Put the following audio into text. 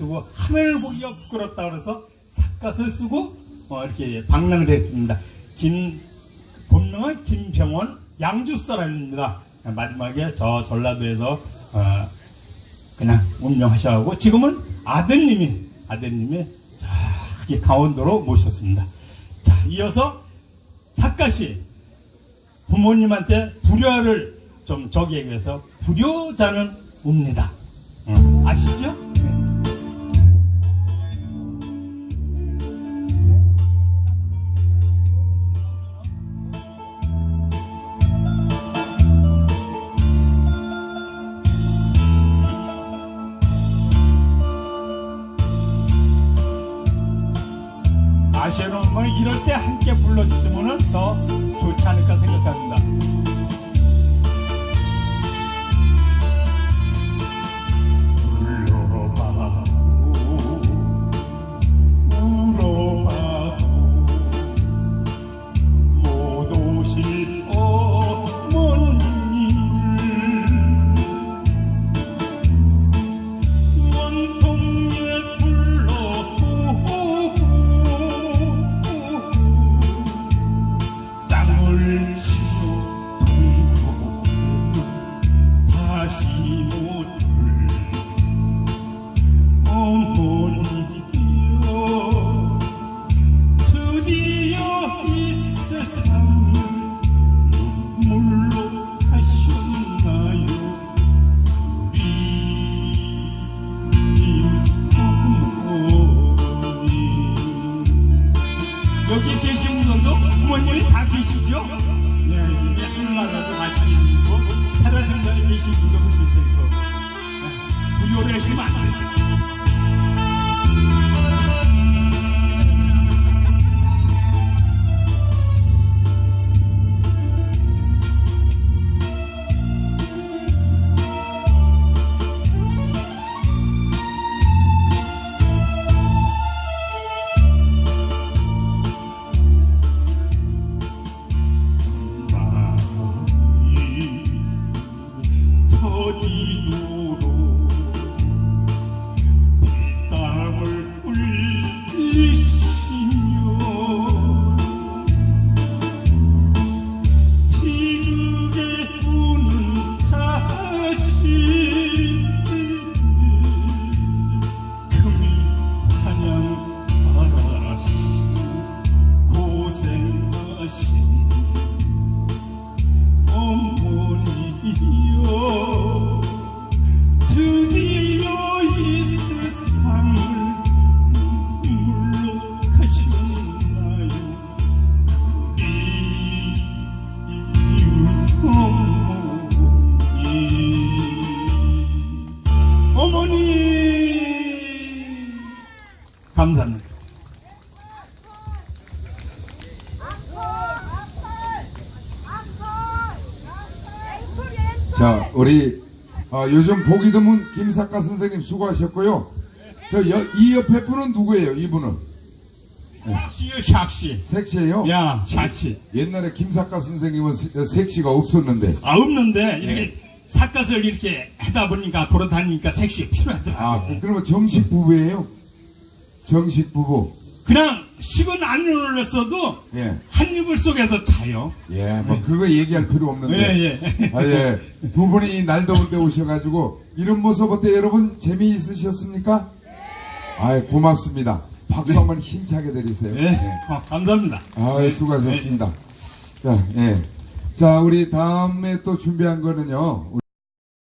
쓰고 하늘 보기가 부끄럽다 그래서 삿갓을 쓰고 어, 이렇게 방랑을 했습니다. 김 본명은 김병원 양주 사람입니다. 마지막에 저 전라도에서 어, 그냥 운명하셔가고 지금은 아드님이 아드님이 저기 강원도로 모셨습니다. 자 이어서 삿갓이 부모님한테 불효를 좀 저기에 위해서 불효자는 옵니다. 음, 아시죠? 아시는 걸 이럴 때 함께 불러주시면 더 좋지 않을까 생각합니다. 불효 감사합니다. 자, 우리 어, 요즘 보기 드문 김사카 선생님 수고하셨고요. 저이 옆에 분은 누구예요? 이분은 샥시요 샥시. 섹시예요. 야 샥시. 옛날에 김사카 선생님은 세- 섹시가 없었는데 아 없는데 이렇게 삿갓을 이렇게 하다 보니까 돌아다니니까 섹시 필요하더라. 아 그- 그러면 정식 부부예요? 정식 부부. 그냥 식은 안 눌렀어도 예, 한 이불 속에서 자요. 예, 뭐 그거 얘기할 필요 없는데. 예 예. 아, 예. 두 분이 날 더운데 오셔가지고 이런 모습 어때 여러분 재미 있으셨습니까? 아, 고맙습니다. 박수 한번 힘차게 드리세요. 예. 어, 감사합니다. 아, 수고하셨습니다. 자, 예. 자, 우리 다음에 또 준비한 거는요.